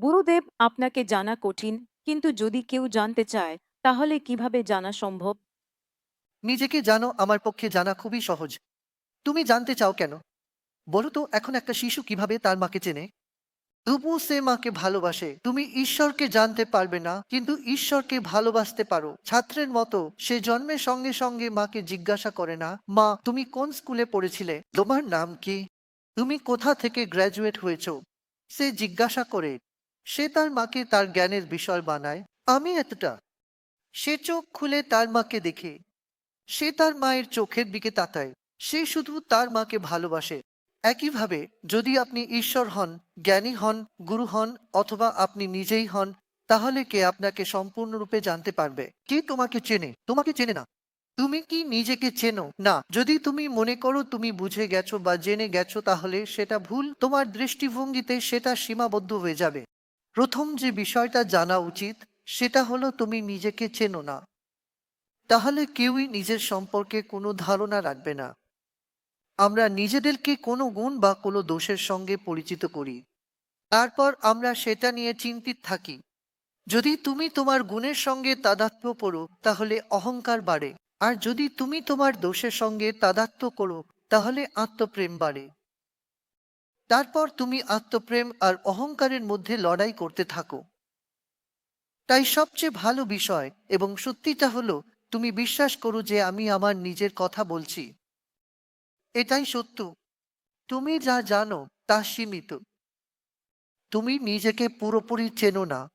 গুরুদেব আপনাকে জানা কঠিন, কিন্তু যদি কেউ জানতে চায়, তাহলে কীভাবে জানা সম্ভব? নিজেকে জানো, আমার পক্ষে জানা খুবই সহজ। তুমি জানতে চাও কেন? বলো তো, এখন একটা শিশু কীভাবে তার মাকে চেনে? তবুও সে মাকে ভালোবাসে। তুমি ঈশ্বরকে জানতে পারবে না, কিন্তু ঈশ্বরকে ভালোবাসতে পারো। ছাত্রের মতো সে জন্মের সঙ্গে সঙ্গে মাকে জিজ্ঞাসা করে না, মা, তুমি কোন স্কুলে পড়েছিলে? তোমার নাম কি? তুমি কোথা থেকে গ্র্যাজুয়েট হয়েছ? সে জিজ্ঞাসা করে সে তার মাকে তার জ্ঞানের বিষয় বানায়, আমি এতটা। সে চোখ খুলে তার মাকে দেখে। সে তার মায়ের চোখের দিকে তাকায়। সে শুধু তার মাকে ভালোবাসে। একইভাবে, যদি আপনি ঈশ্বর হন, জ্ঞানী হন, গুরু হন, অথবা আপনি নিজেই হন, তাহলে কে আপনাকে সম্পূর্ণরূপে জানতে পারবে? কে তোমাকে চেনে? তোমাকে চেনে না। তুমি কি নিজেকে চেনো? না। যদি তুমি মনে করো তুমি বুঝে গেছো বা জেনে গেছো তাহলে সেটা ভুল। তোমার দৃষ্টিভঙ্গিতে সেটা সীমাবদ্ধ হয়ে যাবে। প্রথম যে বিষয়টা জানা উচিত, সেটা হলো তুমি নিজেকে চেনো না। তাহলে কেউই নিজের সম্পর্কে কোনো ধারণা রাখবে না। আমরা নিজেদেরকে কোনো গুণ বা কোনো দোষের সঙ্গে পরিচিত করি। তারপর আমরা সেটা নিয়ে চিন্তিত থাকি। যদি তুমি তোমার গুণের সঙ্গে তাদাত্ম্য করো, তাহলে অহংকার বাড়ে। আর যদি তুমি তোমার দোষের সঙ্গে তাদাত্ম্য করো, তাহলে আত্মপ্রেম বাড়ে। তারপর তুমি আত্মপ্রেম আর অহংকারের মধ্যে লড়াই করতে থাকো। তাই সবচেয়ে ভালো বিষয় এবং সত্যিটা হলো, তুমি বিশ্বাস করো যে আমি আমার নিজের কথা বলছি। এটাই সত্য। তুমি যা জানো তা সীমিত। তুমি নিজেকে পুরোপুরি চেনো না।